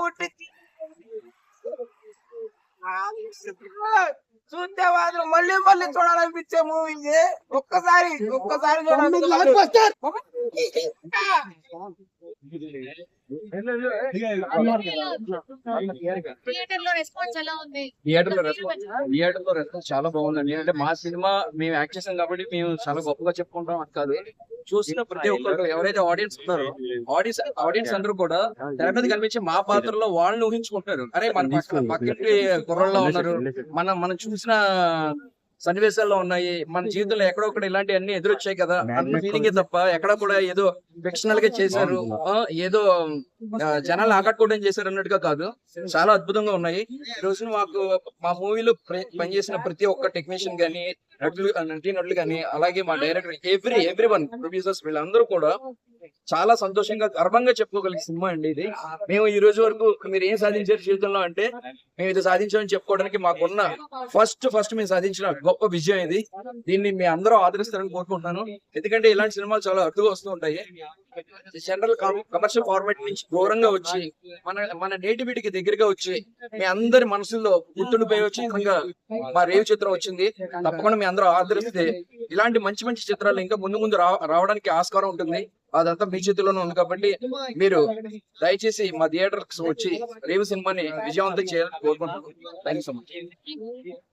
ఉట్టి చూస్తే మాత్రం మళ్ళీ మళ్ళీ చూడాలనిపించే మూవీ ఒక్కసారి ఒక్కసారి చూడాలి. థియేటర్లో రెస్పాన్స్ ఎలా ఉంది? థియేటర్లో రెస్పాన్స్ థియేటర్లో రెస్పాన్స్ చాలా బాగుందండి. అంటే మా సినిమా మేము యాక్ట్ చేసాం కాబట్టి మేము చాలా గొప్పగా చెప్పుకుంటాం అది కాదు. చూసిన ప్రతి ఒక్కరు ఎవరైతే ఆడియన్స్ ఉన్నారో ఆడియన్స్ ఆడియన్స్ అందరూ కూడా తెర మీద కనిపించే మా పాత్రలో వాళ్ళని ఊహించుకుంటారు అరే మన పక్క పక్కకి కుర్రల్లో ఉన్నారు. మనం మనం చూసిన సన్నివేశాల్లో ఉన్నాయి. మన జీవితంలో ఎక్కడో ఒకటి ఇలాంటివన్నీ ఎదురొచ్చాయి కదా. అన్న ఫీలింగ్ తప్ప ఎక్కడ కూడా ఏదో ఫిక్షనల్గా చేశారు. ఏదో జనాలు ఆకట్టుకోవడం చేశారు అన్నట్టుగా కాదు. చాలా అద్భుతంగా ఉన్నాయి. ఈ రోజున మాకు మా మూవీలో పనిచేసిన ప్రతి ఒక్క టెక్నీషియన్ గానీ నటులు నటీనటులు గానీ అలాగే మా director every every one producers వీళ్ళందరూ కూడా చాలా సంతోషంగా గర్వంగా చెప్పుకోగలిగే సినిమా అండి ఇది. మేము ఈ రోజు వరకు మీరు ఏం సాధించారు జీవితంలో అంటే మేము ఇది సాధించామని చెప్పుకోవడానికి మాకున్న ఫస్ట్ ఫస్ట్ మేము సాధించిన గొప్ప విజయం ఇది. దీన్ని మీ అందరూ ఆదరిస్తారని కోరుకుంటున్నాను. ఎందుకంటే ఇలాంటి సినిమాలు చాలా అరుదుగా వస్తూ ఉంటాయి. జనరల్ కమర్షియల్ ఫార్మాట్ నుంచి దూరంగా వచ్చి మన మన నేటివిటీకి దగ్గరగా వచ్చి మీ అందరి మనసుల్లో గుర్తుండిపోయి వచ్చి ఇంకా మా రేవు చిత్రం వచ్చింది. తప్పకుండా మీ అందరూ ఆదరిస్తే ఇలాంటి మంచి మంచి చిత్రాలు ఇంకా ముందు ముందు రావడానికి ఆస్కారం ఉంటుంది. అదంతా మీ చేతిలోనే ఉంది కాబట్టి మీరు దయచేసి మా థియేటర్స్ వచ్చి రేవు సినిమాని విజయవంతం చేయాలని కోరుకుంటున్నాను థ్యాంక్ యూ సో మచ్